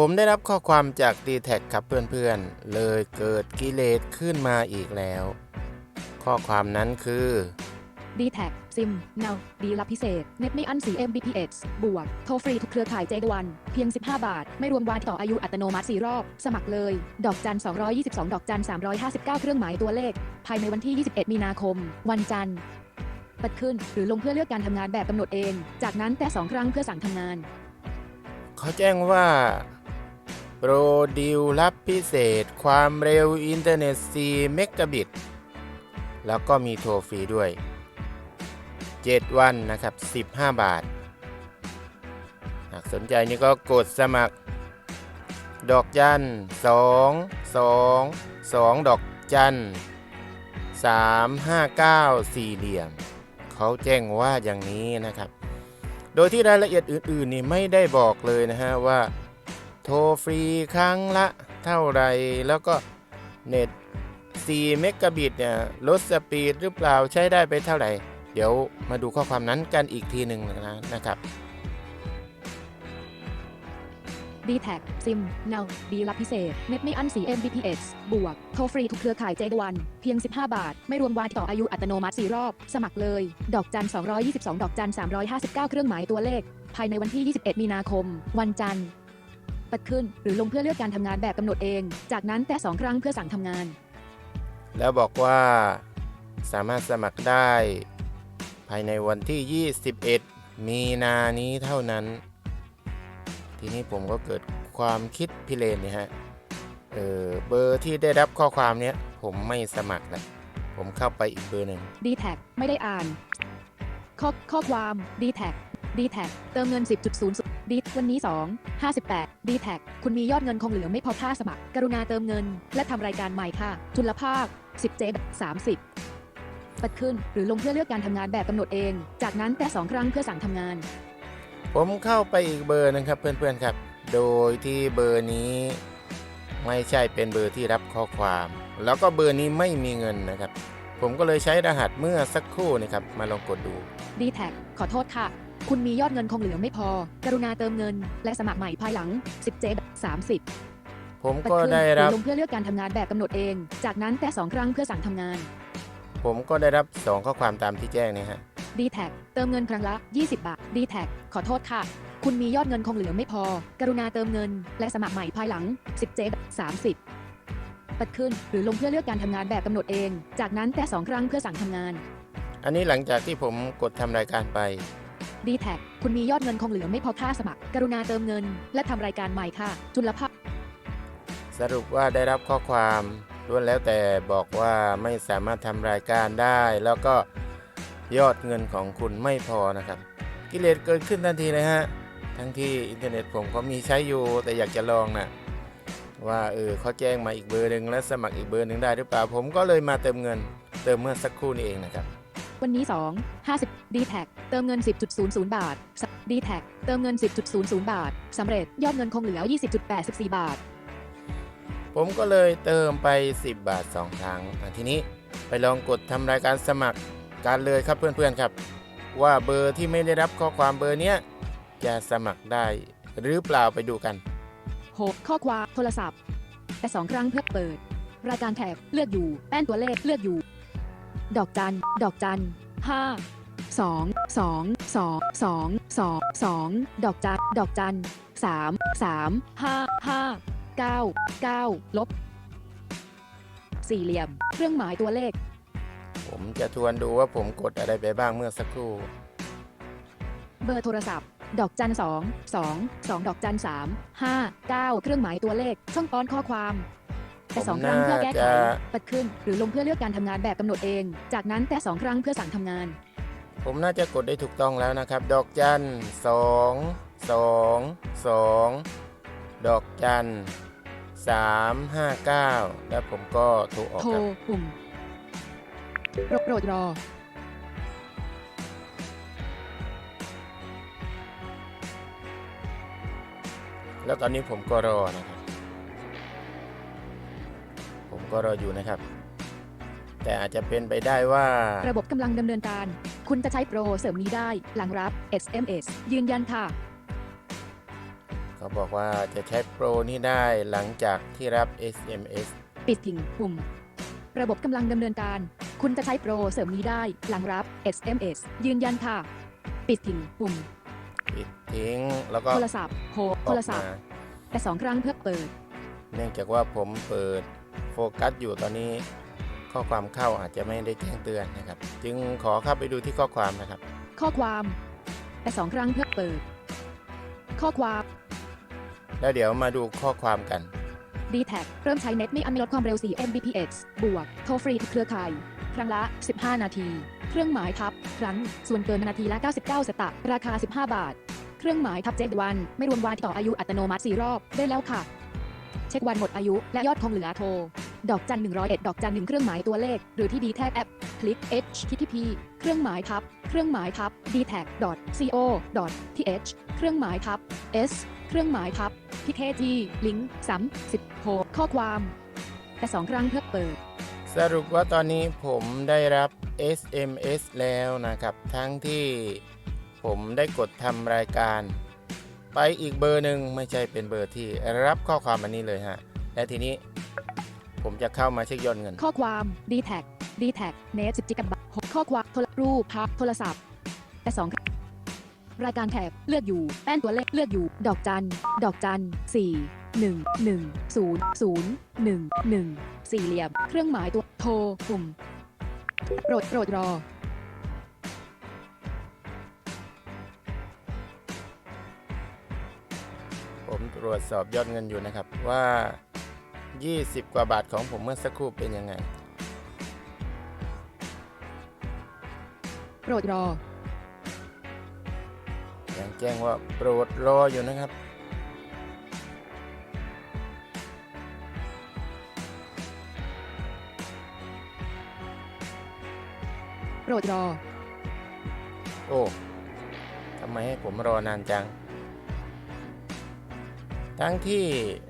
ผมได้รับข้อความจาก d t แทครับเพื่อนๆ เลยเกิดกิเลสขึ้นมาอีกแล้ว ข้อความนั้นคือ d t แทซิม now ดีรับพิเศษ เน็ตไม่อั้น4 Mbps บวก โทรฟรีทุกเครือข่ายเจดวัน เพียง 15 บาท ไม่รวมวันต่ออายุอัตโนมัติ 4 รอบ สมัครเลย ดอกจัน 222 ดอกจัน 359 เครื่องหมายตัวเลข ภายในวันที่ 21 มีนาคม วันจันทร์ปัดขึ้น หรือลงเพื่อเลือกการทำงานแบบกำหนดเอง จากนั้นแต่ 2 ครั้งเพื่อสั่งทำงาน เขาแจ้งว่า โปรดิวรับพิเศษ ความเร็วอินเทอร์เน็ต 4 เมกะบิต แล้วก็มีโทรฟรีด้วย 7 วันนะครับ 15 บาท หากสนใจนี่ก็กดสมัคร ดอกจัน 2 2 2 ดอกจัน 3 5 9 สี่เหลี่ยม เขาแจ้งว่าอย่างนี้นะครับ โดยที่รายละเอียดอื่น ๆ นี่ไม่ได้บอกเลยนะฮะว่า โทรฟรีครั้งละเท่าไรแล้วก็เน็ต 4 เมกะบิตเนี่ยลดสปีดหรือเปล่าใช้ได้ไปเท่าไหร่ เดี๋ยวมาดูข้อความนั้นกันอีกทีหนึ่งนะนะครับ d t แท็ซิม now ดีรับพิเศษ เน็ตไม่อัน 4 Mbps บวก โทรฟรีทุกเครือข่ายเจดวัน เพียง 15 บาท ไม่รวมวันต่ออายุอัตโนมัติ 4 รอบ สมัครเลย ดอกจัน 222 ดอกจัน 359 เครื่องหมายตัวเลข ภายในวันที่ 21 มีนาคม วันจันทร์ ปัดขึ้น หรือลงเพื่อเลือกการทำงานแบบกำหนดเอง จากนั้นแต่2ครั้งเพื่อสั่งทำงาน แล้วบอกว่าสามารถสมัครได้ ภายในวันที่ 21 มีนานี้เท่านั้น ทีนี้ผมก็เกิดความคิดพิเรนเนี่ยฮะ เออเบอร์ที่ได้รับข้อความเนี้ย ผมไม่สมัครนะผมเข้าไปอีกเบอร์หนึ่ง d t แทไม่ได้อ่าน ข้อข้อความ d t แท d t แทเติมเงิน 10.00 d วันนี้ 2 58 d t แทคุณมียอดเงินคงเหลือไม่พอค่าสมัคร กรุณาเติมเงิน และทำรายการใหม่ค่ะจุลภาค10เจ30ปัดขึ้น หรือลงเพื่อเลือกการทำงานแบบกำหนดเอง จากนั้นแต่2ครั้งเพื่อสั่งทำงาน ผมเข้าไปอีกเบอร์หนึงครับเพื่อนๆครับ โดยที่เบอร์นี้ไม่ใช่เป็นเบอร์ที่รับข้อความ แล้วก็เบอร์นี้ไม่มีเงินนะครับ ผมก็เลยใช้รหัสเมื่อสักครู่นะครับ มาลองกดดู d t แทขอโทษค่ะ คุณมียอดเงินคงเหลือไม่พอ กรุณาเติมเงิน และสมัครใหม่ภายหลัง10เจ30ผมปัดก็ขึ้นได้หรืรับอลงเพื่อเลือกการทำงานแบบกำหนดเอง จากนั้นแต่2ครั้งเพื่อสั่งทำงาน ผมก็ได้รับ 2 ข้อความตามที่แจ้งเนี่ยฮะ d t แทเติมเงินครั้งละ 20 บาท d t แทขอโทษค่ะ คุณมียอดเงินคงเหลือไม่พอ กรุณาเติมเงิน และสมัครใหม่ภายหลัง10เจ30 ปัดขึ้นหรือลงเพื่อเลือกการทำงานแบบกำหนดเอง จากนั้นแต่2ครั้งเพื่อสั่งทำงาน อันนี้หลังจากที่ผมกดทำรายการไป d t แทคุณมียอดเงินคงเหลือไม่พอค่าสมัคร กรุณาเติมเงิน และทำรายการใหม่ค่ะ จุลภาคสรุปว่าได้รับข้อความล้วนแล้วแต่บอกว่าไม่สามารถทำรายการได้ แล้วก็ยอดเงินของคุณไม่พอนะครับ กิเลสเกิดขึ้นทันทีเลยฮะ ทั้งที่อินเทอร์เน็ตผมก็มีใช้อยู่แต่อยากจะลองนะว่าเออเขาแจ้งมาอีกเบอร์หนึ่งและสมัครอีกเบอร์หนึ่งได้หรือเปล่าผมก็เลยมาเติมเงิน เติมเมื่อสักครู่นี้เองนะครับ วันนี้ 2 50 d t แทเติมเงิน 10.00 บาท d t แทเติมเงิน 10.00 บาทสำเร็จยอดเงินคงเหลือ 20.84 บาท ผมก็เลยเติมไป 10 บาท 2 ครั้งอะทีนี้ไปลองกดทำรายการสมัครการเลยครับเพื่อนๆครับ ว่าเบอร์ที่ไม่ได้รับข้อความเบอร์เนี้ยจะสมัครได้หรือเปล่าไปดูกัน 6 ข้อความโทรศัพท์ แต่ 2 ครั้งเพื่อเปิด รายการแถบเลือกอยู่ แป้นตัวเลขเลือกอยู่ ดอกจัน ดอกจัน5 2 2 2 2 2 2ดอกจัน ดอกจัน3 3 5 5 9 9ลบ สี่เหลี่ยม เครื่องหมายตัวเลข ผมจะทวนดูว่าผมกดอะไรไปบ้างเมื่อสักครู่ เบอร์โทรศัพท์ ดอกจัน2 2 2ดอกจัน3 5 9เครื่องหมายตัวเลข ช่องป้อนข้อความ แต่สองผมครั้งเพื่อแก้ไขน่าจะปัดขึ้น หรือลงเพื่อเลือกการทำงานแบบกำหนดเอง จากนั้นแต่สองครั้งเพื่อสั่งทำงาน ผมน่าจะกดได้ถูกต้องแล้วนะครับ ดอกจัน2 2 2ดอกจัน3 5 9แล้วผมก็โทรออกโทรครับปุ่มโปรโปรดรอแล้วตอนนี้ผมก็รอนะครับ ก็รออยู่นะครับ แต่อาจจะเป็นไปได้ว่า ระบบกำลังดำเนินการ คุณจะใช้โปรเสริมนี้ได้ หลังรับ SMS ยืนยันค่ะเขาเขาบอกว่าจะใช้โปรนี้ได้หลังจากที่รับ SMS ปิดทิ้งปุ่ม ระบบกำลังดำเนินการ คุณจะใช้โปรเสริมนี้ได้ หลังรับ SMS ยืนยันค่ะ ปิดทิ้งปุ่ม ปิดทิ้งแล้วก็โทรศัพท์โฮอโทอกรศัพมาท์แต่สองครั้งเพื่อเปิด เนื่องจากว่าผมเปิดโฟกัสอยู่ตอนนี้ข้อความเข้าอาจจะไม่ได้แจ้งเตือนนะครับ จึงขอเข้าไปดูที่ข้อความนะครับ ข้อความแต่สองครั้งเพื่อเปิด ข้อความ แล้วเดี๋ยวมาดูข้อความกัน d t แทเริ่มใช้เน็ตไม่อันไม่ลดความเร็ว 4 Mbps บวก โทรฟรีทุกเครือข่าย ครั้งละ 15 นาที เครื่องหมายทับ ครั้ง ส่วนเกินนาทีละ 99 สตางค์ราคา 15 บาท เครื่องหมายทับเจ็ดวัน ไม่รวมวันที่ต่ออายุอัตโนมัติ 4 รอบ ได้แล้วค่ะ เช็ควันหมดอายุและยอดคงเหลือโทร ดอกจัน101ดดอกจันหนึ่งเครื่องหมายตัวเลข หรือที่ d t แทกแอปคลิก http เครื่องหมายทับ เครื่องหมายทับ d t a c co th เครื่องหมายทับ s เครื่องหมายทับพิเทีลิงก์ซ้ำสิบหกข้อความ แต่สองครั้งเพื่อเปิด สรุปว่าตอนนี้ผมได้รับ SMS แล้วนะครับ ทั้งที่ผมได้กดทำรายการ ไปอีกเบอร์หนึ่งไม่ใช่เป็นเบอร์ที่รับข้อความอันนี้เลยฮะ และทีนี้ ผมจะเข้ามาเช็คยอดเงิน ข้อความ d t แท d t แทเนตสิบจิกะบะข้อความโทรรูปภาพโทรศัพท์ แต่สองรายการแถบเลือกอยู่ แป้นตัวเลขเลือกอยู่ ดอกจัน ดอกจันสี่หนึ่งหนึ่งศูนย์ศูนย์หนึ่งหนึ่งสี่เหลี่ยม เครื่องหมายตัวโทรปุ่มโปรดโปรดรอผมตรวจสอบยอดเงินอยู่นะครับว่า 20 กว่าบาทของผมเมื่อสักครู่เป็นยังไง โปรดรอ ยังแจ้งว่าโปรดรออยู่นะครับ โปรดรอ โอ้ทำไมให้ผมรอนานจัง ทั้งที่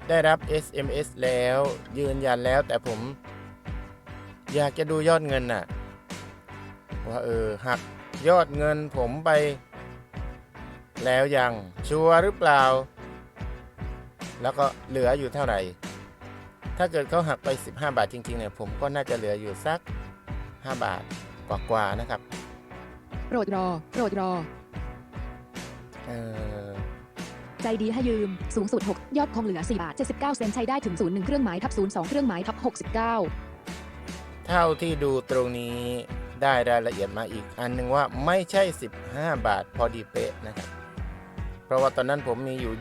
ได้รับ SMS แล้วยืนยันแล้วแต่ผมอยากจะดูยอดเงินน่ะ ว่าเออหักยอดเงินผมไป แล้วยังชัวร์หรือเปล่า แล้วก็เหลืออยู่เท่าไหร่ ถ้าเกิดเขาหักไป 15 บาทจริงๆเนี่ยผมก็น่าจะเหลืออยู่สัก 5 บาทกว่าๆนะครับ โปรดรอ โปรดรอ เออ ใจดีให้ยืม สูงสุด 6 ยอดคงเหลือ 4 บาท 79 เซนใช้ได้ถึง 0 1 เครื่องหมายทับ 0 2 เครื่องหมายทับ 69 เท่าที่ดูตรงนี้ได้รายละเอียดมาอีกอันหนึงว่าไม่ใช่ 15 บาทพอดีเป๊ะนะครับ เพราะว่าตอนนั้นผมมีอยู่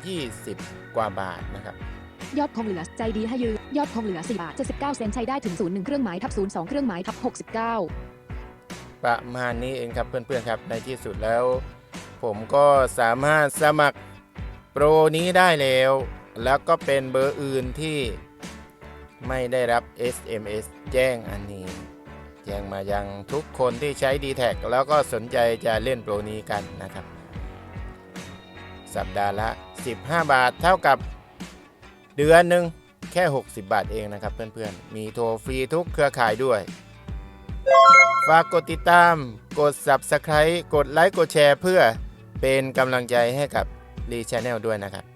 20 กว่าบาทนะครับ ยอดคงเหลือใจดีให้ยืม ยอดคงเหลือ 4 บาท 79 เซนใช้ได้ถึง 0 1 เครื่องหมายทับ 0 2 เครื่องหมายทับ 69ประมาณนี้เองครับเพื่อนๆครับในที่สุดแล้ว ผมก็สามารถสมัคร โปรนี้ได้แล้ว แล้วก็เป็นเบอร์อื่นที่ไม่ได้รับ SMS แจ้งอันนี้แจ้งมายังทุกคนที่ใช้ d t แทแล้วก็สนใจจะเล่นโปรนี้กันนะครับ สัปดาห์ละ 15 บาทเท่ากับเดือนหนึ่งแค่ 60 บาทเองนะครับเพื่อนๆ มีโทรฟรีทุกเครือข่ายด้วย ฝากกดติดตาม กด Subscribe กดไลค์ กดแชร์เพื่อเป็นกำลังใจให้กับ รีช n แนลด้วยนะครับ